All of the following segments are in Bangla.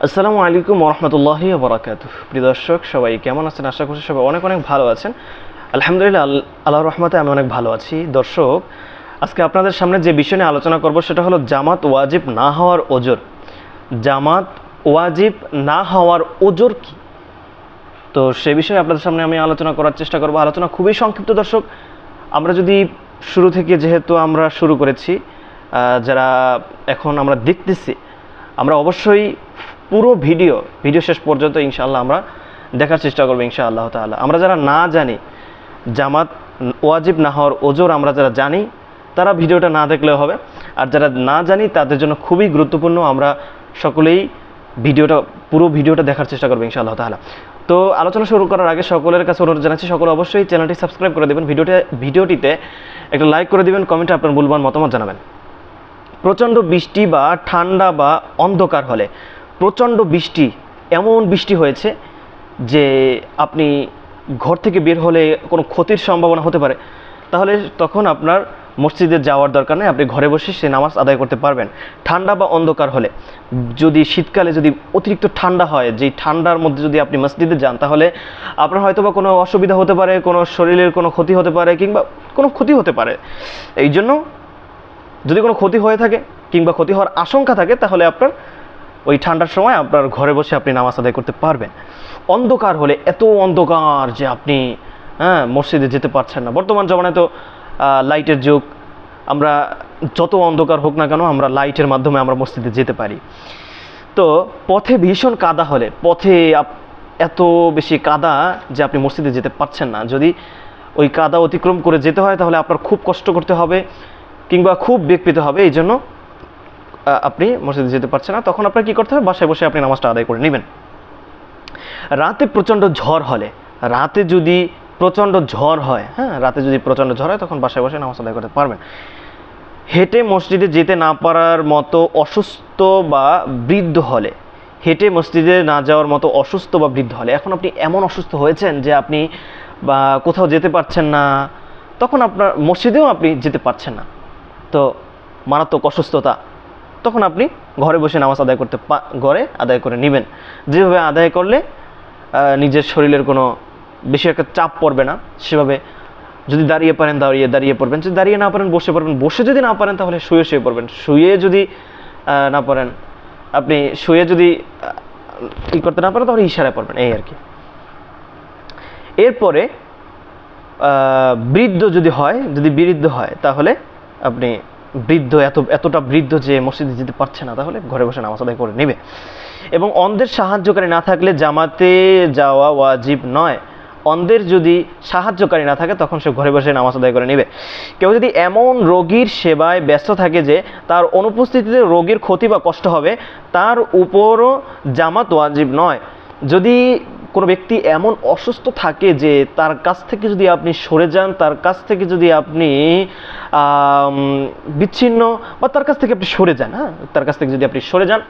আসসালামু আলাইকুম রহমতুল্লাহি বরাকাত প্রিয় দর্শক, সবাই কেমন আছেন? আশা করছি সবাই অনেক অনেক ভালো আছেন। আলহামদুলিল্লাহ, আল- আল্লাহর রহমতে আমি অনেক ভালো আছি। দর্শক, আজকে আপনাদের সামনে যে বিষয় নিয়ে আলোচনা করব সেটা হলো জামাত ওয়াজিব না হওয়ার ওজোর। জামাত ওয়াজিব না হওয়ার ওজোর কি? তো সে বিষয়ে আপনাদের সামনে আমি আলোচনা করার চেষ্টা করব। আলোচনা খুবই সংক্ষিপ্ত দর্শক। আমরা যদি শুরু থেকে যেহেতু আমরা শুরু করেছি যারা এখন আমরা দেখতেছি, আমরা অবশ্যই পুরো ভিডিও ভিডিও শেষ পর্যন্ত ইনশাআল্লাহ আমরা দেখার চেষ্টা করব ইনশাআল্লাহ তাআলা। আমরা যারা না জানি, জামাত ওয়াজিব না হওয়ার ওজোর আমরা যারা জানি, তারা ভিডিওটা না দেখলেও হবে। আর যারা না জানি, তাদের জন্য খুবই গুরুত্বপূর্ণ আমরা সকলেই ভিডিওটা, পুরো ভিডিওটা দেখার চেষ্টা করব ইনশাআল্লাহ তাআলা। তো আলোচনা শুরু করার আগে সকলের কাছে অনুরোধ জানাচ্ছি, সকলে অবশ্যই চ্যানেলটি সাবস্ক্রাইব করে দেবেন। ভিডিওতে ভিডিওটিতে একটা লাইক করে দিবেন, কমেন্টে আপনার মূল্যবান মতামত জানাবেন। প্রচণ্ড বৃষ্টি বা ঠান্ডা বা অন্ধকার হলে প্রচণ্ড বৃষ্টি, এমন বৃষ্টি হয়েছে যে আপনি ঘর থেকে বের হলে কোনো ক্ষতির সম্ভাবনা হতে পারে। তাহলে তখন আপনার মসজিদে যাওয়ার দরকার নেই, আপনি ঘরে বসে সে নামাজ আদায় করতে পারবেন। ঠান্ডা বা অন্ধকার হলে। যদি শীতকালে যদি অতিরিক্ত ঠান্ডা হয়, যেই ঠান্ডার মধ্যে যদি আপনি মসজিদে যান, তাহলে আপনার হয়তো বা কোনো অসুবিধা হতে পারে, কোনো শরীরের কোনো ক্ষতি হতে পারে কিংবা কোনো ক্ষতি হতে পারে। এই জন্য যদি কোনো ক্ষতি হয়ে থাকে কিংবা ক্ষতি হওয়ার আশঙ্কা থাকে, তাহলে আপনার ওই ঠান্ডার সময় আপনার ঘরে বসে আপনি নামাজ আদায় করতে পারবেন। অন্ধকার হলে এত অন্ধকার যে আপনি হ্যাঁ মসজিদে যেতে পারছেন না। বর্তমান জমানায় তো লাইটের যুগ। আমরা যত অন্ধকার হোক না কেন আমরা লাইটের মাধ্যমে আমরা মসজিদে যেতে পারি। তো পথে ভীষণ কাদা হলে, পথে এত বেশি কাদা যে আপনি মসজিদে যেতে পারছেন না। যদি ওই কাদা অতিক্রম করে যেতে হয় তাহলে আপনার খুব কষ্ট করতে হবে কিংবা খুব বেগ পেতে হবে। এই জন্য আপনি মসজিদে যেতে পারছেন না, তখন আপনার কি করতে হবে? বাসায় বসে আপনি নামাজটা আদায় করে নেবেন। রাতে প্রচণ্ড ঝড় হলে, রাতে যদি প্রচণ্ড ঝড় হয় হ্যাঁ রাতে যদি প্রচণ্ড ঝড় হয়, তখন বাসায় বসে নামাজ আদায় করতে পারবেন। হেঁটে মসজিদে যেতে না পারার মতো অসুস্থ বা বৃদ্ধ হলে, হেঁটে মসজিদে না যাওয়ার মতো অসুস্থ বা বৃদ্ধ হলে, এখন আপনি এমন অসুস্থ হয়েছেন যে আপনি, বা কোথাও যেতে পারছেন না, তখন আপনার মসজিদেও আপনি যেতে পারছেন না। তো মারাত্মক অসুস্থতা। তখন আপনি ঘরে বসে নামাজ আদায় করতে ঘরে আদায় করে নেবেন। যেভাবে আদায় করলে নিজের শরীরের কোনো বেশি একটা চাপ পড়বে না, সেভাবে যদি দাঁড়িয়ে পারেন, দাঁড়িয়ে দাঁড়িয়ে পড়বেন। যদি দাঁড়িয়ে না পারেন, বসে পড়বেন। বসে যদি না পারেন, তাহলে শুয়ে শুয়ে পড়বেন। শুয়ে যদি না পারেন, আপনি শুয়ে যদি ই করতে না পারেন, তাহলে ইশারায় পড়বেন। এই আর কি। এরপরে বৃদ্ধ যদি হয়, যদি বৃদ্ধ হয়, তাহলে আপনি বৃদ্ধ, এত, এতটা বৃদ্ধ যে মসজিদে যেতে পারছে না, তাহলে ঘরে বসে নামাজ আদায় করে নেবে। এবং অন্ধের সাহায্যকারী না থাকলে জামাতে যাওয়া ওয়াজিব নয়। অন্ধের যদি সাহায্যকারী না থাকে, তখন সে ঘরে বসে নামাজ আদায় করে নেবে। কেউ যদি এমন রোগীর সেবায় ব্যস্ত থাকে যে তার অনুপস্থিতিতে রোগীর ক্ষতি বা কষ্ট হবে, তার উপরও জামাত ওয়াজিব নয়। যদি কোনো ব্যক্তি এমন অসুস্থ থাকে যে তার কাছ থেকে যদি আপনি সরে যান, তার কাছ থেকে যদি আপনি বিচ্ছিন্ন বা তার কাছ থেকে আপনি সরে যান হ্যাঁ? তার কাছ থেকে যদি আপনি সরে যান,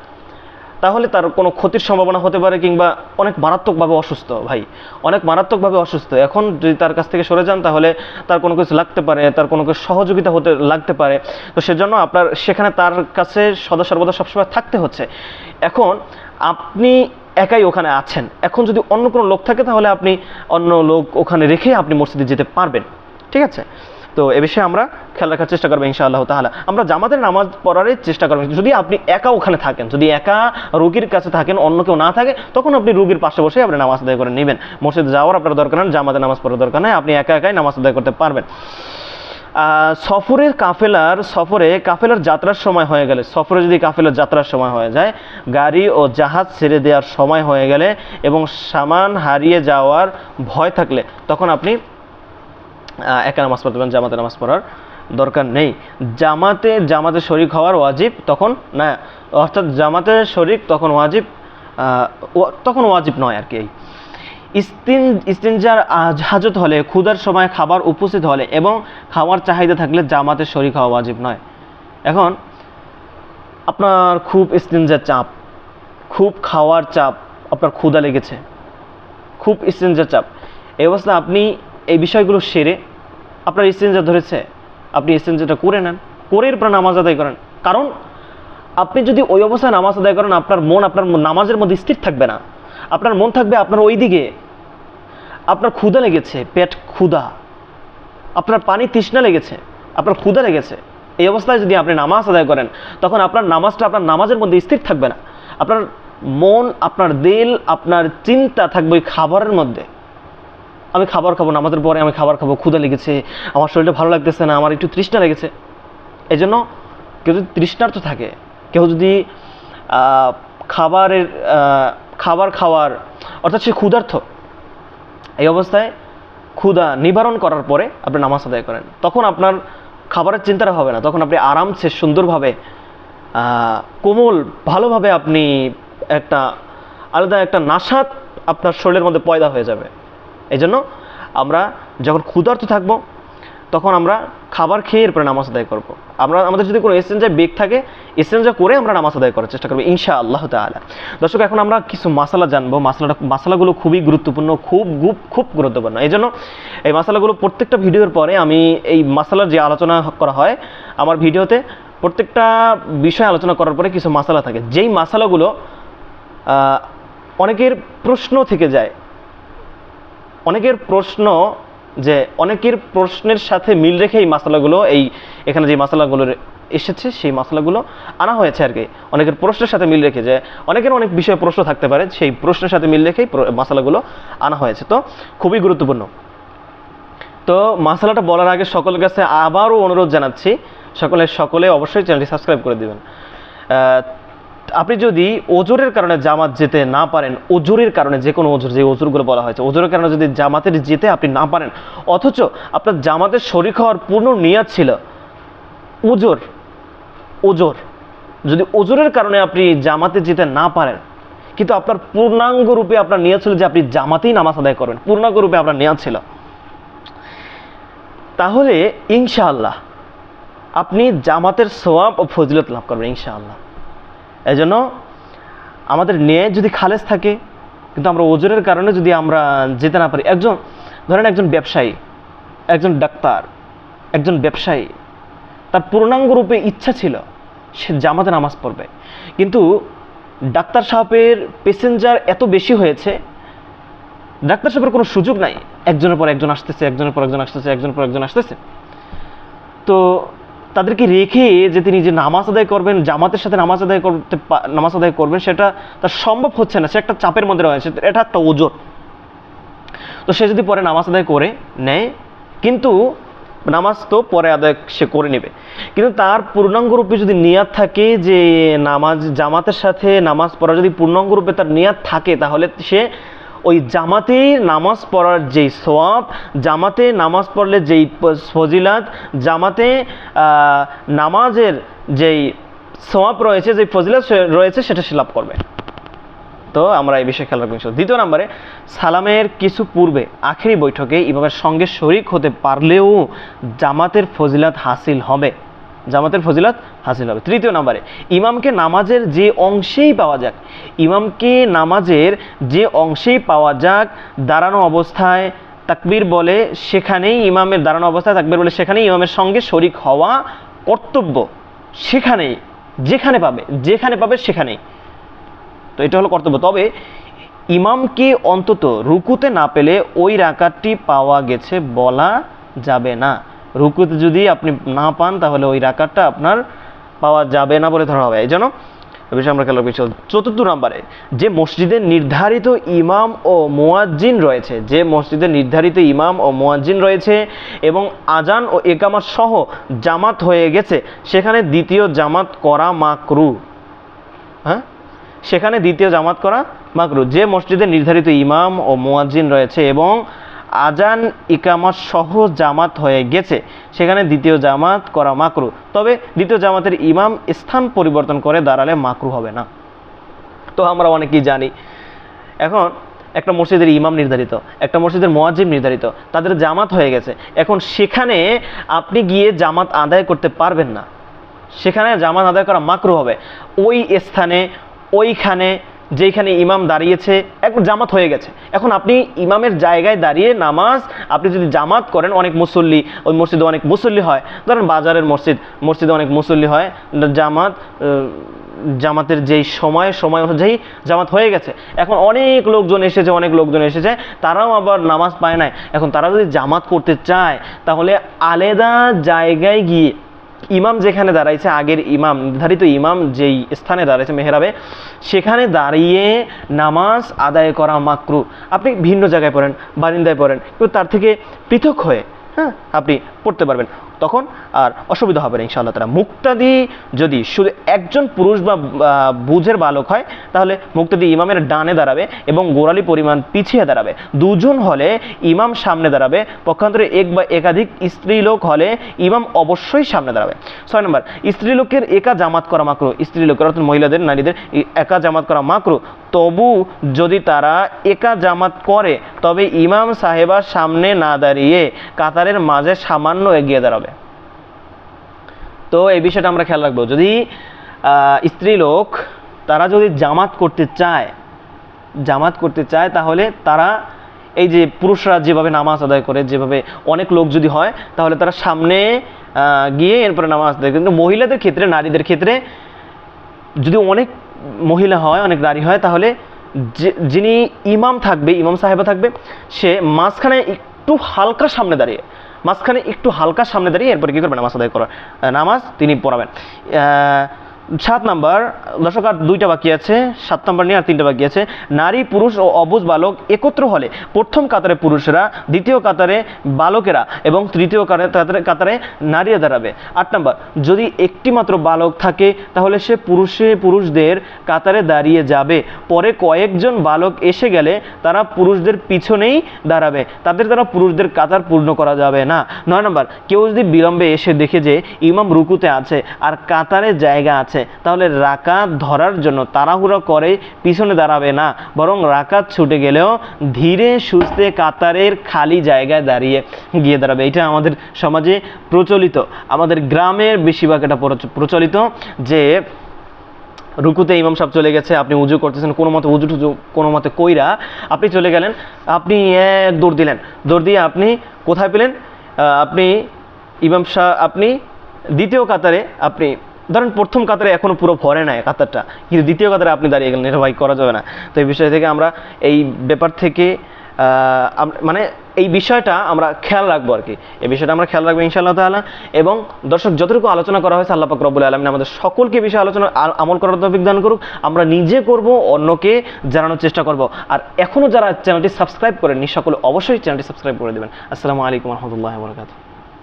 তাহলে তার কোনো ক্ষতির সম্ভাবনা হতে পারে কিংবা অনেক মারাত্মকভাবে অসুস্থ, ভাই। অনেক মারাত্মকভাবে অসুস্থ। এখন যদি তার কাছ থেকে সরে যান, তাহলে তার কোনো কিছু লাগতে পারে, তার কোনো কিছু সহযোগিতা হতে লাগতে পারে। তো সেজন্য আপনার, সেখানে তার কাছে সদা সর্বদা সবসময় থাকতে হচ্ছে। এখন আপনি একাই ওখানে আছেন। এখন যদি অন্য কোনো লোক থাকে, তাহলে আপনি অন্য লোক ওখানে রেখে আপনি মসজিদে যেতে পারবেন। ঠিক আছে? তো এ বিষয়ে আমরা খেয়াল রাখার চেষ্টা করব ইনশাআল্লাহ তাহলে আমরা জামাতের নামাজ পড়ারই চেষ্টা করবেন যদি আপনি একা ওখানে থাকেন, যদি একা রোগীর কাছে থাকেন, অন্য কেউ না থাকে, তখন আপনি রোগীর পাশে বসে আপনি নামাজ আদায় করে নেবেন। মসজিদে যাওয়ার আপনার দরকার নেই জামাতের নামাজ পড়ার দরকার নেই, আপনি একা একাই নামাজ আদায় করতে পারবেন। সফরের কাফেলার, সফরে কাফেলার যাত্রার সময় হয়ে গেলে, সফরে যদি কাফেলার যাত্রার সময় হয়ে যায়, গাড়ি ও জাহাজ ছেড়ে দেওয়ার সময় হয়ে গেলে এবং সামান হারিয়ে যাওয়ার ভয় থাকলে, তখন আপনি একা নামাজ পড়তে পারেন, জামাতে নামাজ পড়ার দরকার নেই। জামাতে জামাতে শরিক হওয়ার ওয়াজিব তখন না, অর্থাৎ জামাতে শরিক তখন ওয়াজিব ওয়া- তখন ওয়াজিব নয় আর কি ইস্তিন, ইস্তিনজার হাজত হলে, ক্ষুধার সময় খাবার উপস্থিত হলে এবং খাওয়ার চাহিদা থাকলে জামাতে শরীর খাওয়া ওয়াজিব নয়। এখন, আপনার খুব ইস্তিনজার চাপ, খুব খাওয়ার চাপ, আপনার ক্ষুধা লেগেছে। খুব ইস্তিনজার চাপ। এই অবস্থা আপনি এই বিষয়গুলো সেরে আপনার ইস্তিনজা ধরেছে, আপনি ইস্তিনজাটা করে নেন। করে এরপর নামাজ আদায় করেন। কারণ, আপনি যদি ওই অবস্থায় নামাজ আদায় করেন, আপনার মন, আপনার নামাজের মধ্যে স্থির থাকবে না। আপনার মন থাকবে আপনার ওই দিকে আপনার ক্ষুধা লেগেছে, পেট ক্ষুধা। আপনার পানি তৃষ্ণা লেগেছে, আপনার ক্ষুধা লেগেছে। এই অবস্থায় যদি আপনি নামাজ আদায় করেন, তখন আপনার নামাজটা আপনার নামাজের মধ্যে স্থির থাকবে না। আপনার মন, আপনার দিল, আপনার চিন্তা থাকবে ওই খাবারের মধ্যে। আমি খাবার খাব, নামাজের পরে আমি খাবার খাব, ক্ষুধা লেগেছে, আমার শরীরটা ভালো লাগতেছে না, আমার একটু তৃষ্ণা লেগেছে। এই জন্য কেউ যদি তৃষ্ণার্থ থাকে, কেউ যদি খাবারের খাবার খাওয়ার, অর্থাৎ সে ক্ষুধার্থ, এই অবস্থায় ক্ষুধা নিবারণ করার পরে আপনি নামাজ আদায় করেন। তখন আপনার খাবারের চিন্তাটা হবে না। তখন আপনি আরামসে, সুন্দরভাবে কোমল, ভালোভাবে আপনি একটা আলাদা একটা নাসাত আপনার শরীরের মধ্যে পয়দা হয়ে যাবে। এই জন্য আমরা যখন ক্ষুধার্ত থাকব তখন আমরা খাবার খেয়ে এরপরে নামাজ আদায় করব। আমরা, আমাদের যদি কোনো এসেঞ্জা বেগ থাকে এসেঞ্জা করে আমরা নামাজ আদায় করার চেষ্টা করব ইনশা আল্লাহ তালা দর্শক, এখন আমরা কিছু মশলা জানব। মশলাটা মশলাগুলো খুবই গুরুত্বপূর্ণ, খুব খুব খুব গুরুত্বপূর্ণ। এই জন্য এই মশলাগুলো প্রত্যেকটা ভিডিওর পরে আমি এই মশলার যে আলোচনা করা হয়, আমার ভিডিওতে প্রত্যেকটা বিষয় আলোচনা করার পরে কিছু মশলা থাকে। যেই মশলাগুলো অনেকের প্রশ্ন থেকে যায়, অনেকের প্রশ্ন যে অনেকের প্রশ্নের সাথে মিল রেখে এই মশলাগুলো, এই এখানে যে মশলাগুলো এসেছে, সেই মশলাগুলো আনা হয়েছে আর কি। অনেকের প্রশ্নের সাথে মিল রেখে, যে অনেকের অনেক বিষয়ে প্রশ্ন থাকতে পারে, সেই প্রশ্নের সাথে মিল রেখেই মশলাগুলো আনা হয়েছে। তো খুবই গুরুত্বপূর্ণ। তো মশলাটা বলার আগে সকলের কাছে আবারও অনুরোধ জানাচ্ছি, সকলে সকলে অবশ্যই চ্যানেলটি সাবস্ক্রাইব করে দিবেন। আপনি যদি ওজোরের কারণে জামাত যেতে না পারেন, ওজোরের কারণে যে কোনো ওজোর, যে ওজোরগুলো বলা হয়েছে, ওজোরের কারণে যদি জামাতের যেতে আপনি না পারেন, অথচ আপনার জামাতের শরিক হওয়ার পূর্ণ নিয়াত ছিল, ওজোর ওজোর। যদি ওজোরের কারণে আপনি জামাতে যেতে না পারেন, কিন্তু আপনার পূর্ণাঙ্গ রূপে আপনার নিয়ত ছিল যে আপনি জামাতেই নামাজ আদায় করবেন, পূর্ণাঙ্গ রূপে আপনার নিয়ত ছিল। তাহলে ইনশাআল্লাহ, আপনি জামাতের সোয়াব ও ফজিলত লাভ করবেন ইনশাআল্লাহ। এই জন্য আমাদের ন্যায় যদি খালেজ থাকে, কিন্তু আমরা ওজনের কারণে যদি আমরা যেতে না পারি, একজন, ধরেন একজন ব্যবসায়ী, একজন ডাক্তার, একজন ব্যবসায়ী, তার পূর্ণাঙ্গ রূপে ইচ্ছা ছিল সে জামাতে নামাজ পড়বে। কিন্তু ডাক্তার সাহেবের প্যাসেঞ্জার এত বেশি হয়েছে, ডাক্তার সাহেবের কোনো সুযোগ নাই। একজনের পর একজন আসতেছে, একজনের পর একজন আসতেছে, একজনের পর একজন আসতেছে। তো তাদেরকে রেখে যে তিনি যে নামাজ আদায় করবেন, জামাতের সাথে নামাজ আদায় করতে নামাজ আদায় করবেন, সেটা তার সম্ভব হচ্ছে না। সে একটা চাপের মধ্যে রয়েছে। এটা একটা ওজন। তো সে যদি পরে নামাজ আদায় করে, নেয়, কিন্তু নামাজ তো পরে আদায় সে করে নেবে। কিন্তু তার পূর্ণাঙ্গ রূপে যদি নিয়াত থাকে যে নামাজ, জামাতের সাথে নামাজ পড়া যদি পূর্ণাঙ্গ রূপে তার নিয়াত থাকে, তাহলে সে ওই জামাতে নামাজ পড়ার যেই সোয়াব জামাতে নামাজ পড়লে যেই ফজিলাত, জামাতে নামাজের যেই সোয়াব রয়েছে, যেই ফজিলাত রয়েছে, সেটা সে লাভ করবে তো আমরা এই বিষয়ে খেয়াল রাখব। দ্বিতীয় নম্বরে, সালামের কিছু পূর্বে, আখেরি বৈঠকে ইমামের সঙ্গে শরিক হতে পারলেও জামাতের ফজিলাত হাসিল হবে জামাতের ফজিলাত হাসিল হবে। তৃতীয় নম্বরে, ইমামকে নামাজের যে অংশেই পাওয়া যাক, ইমামকে নামাজের যে অংশেই পাওয়া যাক, দাঁড়ানো অবস্থায় তাকবীর বলে সেখানেই ইমামের দাঁড়ানো অবস্থায় তাকবীর বলে সেখানেই ইমামের সঙ্গে শরিক হওয়া কর্তব্য সেখানেই, যেখানে পাবে যেখানে পাবে সেখানেই। তো এটা হলো কর্তব্য। তবে ইমামকে অন্তত রুকুতে না পেলে ওই রাকাতটি পাওয়া গেছে বলা যাবে না। রুকুতে যদি আপনি না পান, তাহলে ওই রাকাতটা আপনার পাওয়া যাবে না বলে ধরা হবে। এই জন্য বিষয়ে আমরা রাখব ইনশাআল্লাহ। চতুর্থ নম্বরে, যে মসজিদে নির্ধারিত ইমাম ও মোয়াজ্জিন রয়েছে, যে মসজিদে নির্ধারিত ইমাম ও মোয়াজ্জিন রয়েছে এবং আজান ও একামাত সহ জামাত হয়ে গেছে, সেখানে দ্বিতীয় জামাত করা মাকরু। হ্যাঁ? সেখানে দ্বিতীয় জামাত করা মাকরু। যে মসজিদে নির্ধারিত ইমাম ও মোয়াজ্জিন রয়েছে এবং আজান ইকামাত সহ জামাত হয়ে গেছে। সেখানে দ্বিতীয় জামাত করা মাকরু। তবে দ্বিতীয় জামাতের ইমাম স্থান পরিবর্তন করে দাঁড়ালে মাকরু হবে না। তো আমরা অনেকেই জানি, এখন একটা মসজিদের ইমাম নির্ধারিত, একটা মসজিদের মোয়াজ্জিম নির্ধারিত, তাদের জামাত হয়ে গেছে। এখন সেখানে আপনি গিয়ে জামাত আদায় করতে পারবেন না। সেখানে জামাত আদায় করা মাকরু হবে। ওই স্থানে, ওইখানে যেখানে ইমাম দাঁড়িয়েছে, এখন জামাত হয়ে গেছে। এখন আপনি ইমামের জায়গায় দাঁড়িয়ে নামাজ, আপনি যদি জামাত করেন, অনেক মুসল্লি, ওই মসজিদে অনেক মুসল্লি হয়। ধরেন বাজারের মসজিদ, মসজিদে অনেক মুসল্লি হয়, জামাত জামাতের যেই সময় সময় অনুযায়ী জামাত হয়ে গেছে। এখন অনেক লোকজন এসেছে, অনেক লোকজন এসেছে, তারাও আবার নামাজ পায় নাই। এখন তারা যদি জামাত করতে চায়, তাহলে আলাদা জায়গায় গিয়ে ইমাম যেখানে দাঁড়াইছে, আগের ইমাম, নির্ধারিত ইমাম যেই স্থানে দাঁড়াইছে মেহরাবে, সেখানে দাঁড়িয়ে নামাজ আদায় করা মাকরু। আপনি ভিন্ন জায়গায় পড়েন, বারিন্দায় পড়েন, কিন্তু তার থেকে পৃথক হয়ে হ্যাঁ আপনি পড়তে পারবেন। তখন আর অসুবিধা হবে না, ইনশাআল্লাহ তারা মুক্তাদি যদি শুধু একজন পুরুষ বা বুঝের বালক হয়, তাহলে মুক্তাদি ইমামের ডানে দাঁড়াবে এবং গোড়ালি পরিমাণ পিছিয়ে দাঁড়াবে। দুজন হলে ইমাম সামনে দাঁড়াবে, পক্ষান্তরে এক বা একাধিক স্ত্রীলোক হলে ইমাম অবশ্যই সামনে দাঁড়াবে। ছয় নম্বর, স্ত্রীলোকের একা জামাত করা মাকরু, স্ত্রীলোকের অর্থাৎ মহিলাদের, নারীদের একা জামাত করা মাকরু। তবু যদি তারা একা জামাত করে, তবে ইমাম সাহেবার সামনে না দাঁড়িয়ে কাতারের মাঝে সামান্য এগিয়ে দাঁড়াবে। তো এই বিষয়টা আমরা খেয়াল রাখব। যদি স্ত্রীলোক তারা যদি জামাত করতে চায়, জামাত করতে চায়, তাহলে তারা এই যে পুরুষরা যেভাবে নামাজ আদায় করে, যেভাবে অনেক লোক যদি হয়, তাহলে তারা সামনে গিয়ে এরপরে নামাজ আদায় কিন্তু মহিলাদের ক্ষেত্রে, নারীদের ক্ষেত্রে যদি অনেক মহিলা হয়, অনেক নারী হয়, তাহলে যিনি ইমাম থাকবে, ইমাম সাহেবা থাকবে, সে মাঝখানে একটু হালকা সামনে দাঁড়িয়ে মাঝখানে একটু হালকা সামনে দাঁড়িয়ে এরপরে কী করবেন? নামাজ আদায় করার নামাজ তিনি পড়াবেন। সাত নাম্বার, দর্শক, আর দুইটা বাকি আছে, সাত নাম্বার নিয়ে আর তিনটা বাকি আছে। নারী, পুরুষ ও অবুজ বালক একত্র হলে প্রথম কাতারে পুরুষেরা, দ্বিতীয় কাতারে বালকেরা এবং তৃতীয় কাতারে- কাতারে নারীরা দাঁড়াবে। আট নাম্বার, যদি একটি মাত্র বালক থাকে, তাহলে সে পুরুষে পুরুষদের কাতারে দাঁড়িয়ে যাবে। পরে কয়েকজন বালক এসে গেলে তারা পুরুষদের পিছনেই দাঁড়াবে। তাদের দ্বারা পুরুষদের কাতার পূর্ণ করা যাবে না। নয় নম্বর, কেউ যদি বিলম্বে এসে দেখে যে ইমাম রুকুতে আছে আর কাতারে জায়গা আছে তাহলে রাকাত ধরার জন্য তাড়াহুড়ো করে পিছনে দাঁড়াবে না, বরং রাকাত ছুটে গেলেও ধীরে সুস্থে কাতারের খালি জায়গায় দাঁড়িয়ে গিয়ে দাঁড়াবে। এটা আমাদের সমাজে প্রচলিত, আমাদের গ্রামের বেশিরভাগ এটা প্রচলিত যে রুকুতে ইমাম সাহেব চলে গেছে, আপনি উজু করতেছেন, কোনো মতে উজু টুজু, কোনো মতে কইরা আপনি চলে গেলেন, আপনি এক দৌড় দিলেন। দৌড় দিয়ে আপনি কোথায় পেলেন? আপনি ইমাম শাহ আপনি দ্বিতীয় কাতারে আপনি ধরেন প্রথম কাতারে এখনও পুরো ভরে নাই কাতারটা, কিন্তু দ্বিতীয় কাতারে আপনি দাঁড়িয়ে গেলেন, এটা ভাই করা যাবে না। তো এই বিষয় থেকে আমরা এই ব্যাপার থেকে মানে এই বিষয়টা আমরা খেয়াল রাখব আর কি। এই বিষয়টা আমরা খেয়াল রাখব ইনশাআল্লাহ তাআলা। এবং দর্শক, যতটুকু আলোচনা করা হয়েছে আল্লাহ পাক আলমিন আমাদের সকলকে বিষয়ে আলোচনা আমল করার তৌফিক দান করুক। আমরা নিজে করব, অন্যকে জানানোর চেষ্টা করব। আর এখনও যারা চ্যানেলটি সাবস্ক্রাইব করেননি, সকলে অবশ্যই চ্যানেলটি সাবস্ক্রাইব করে দেবেন। আসসালামু আলাইকুম রহমতুল্লাহ বরকাত